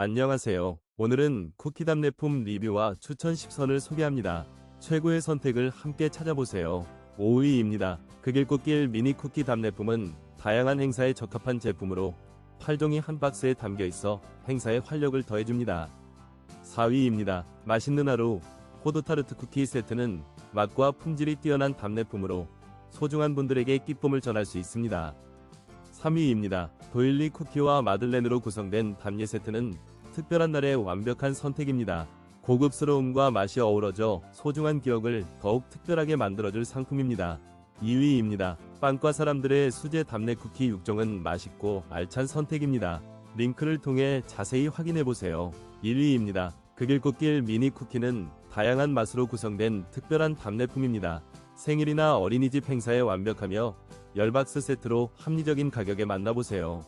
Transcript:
안녕하세요. 오늘은 쿠키 답례품 리뷰와 추천 10선을 소개합니다. 최고의 선택을 함께 찾아보세요. 5위입니다. 그길꽃길 미니 쿠키 답례품은 다양한 행사에 적합한 제품으로 8종이 한 박스에 담겨 있어 행사에 활력을 더해줍니다. 4위입니다. 맛있는 하루 호두타르트 쿠키 세트는 맛과 품질이 뛰어난 답례품으로 소중한 분들에게 기쁨을 전할 수 있습니다. 3위입니다. 도일리 쿠키와 마들렌으로 구성된 답례 세트는 특별한 날의 완벽한 선택입니다. 고급스러움과 맛이 어우러져 소중한 기억을 더욱 특별하게 만들어줄 상품입니다. 2위입니다. 빵과 사람들의 수제 답례 쿠키 6종은 맛있고 알찬 선택입니다. 링크를 통해 자세히 확인해보세요. 1위입니다. 그길꽃길 미니 쿠키는 다양한 맛으로 구성된 특별한 답례품입니다. 생일이나 어린이집 행사에 완벽하며 열박스 세트로 합리적인 가격에 만나보세요.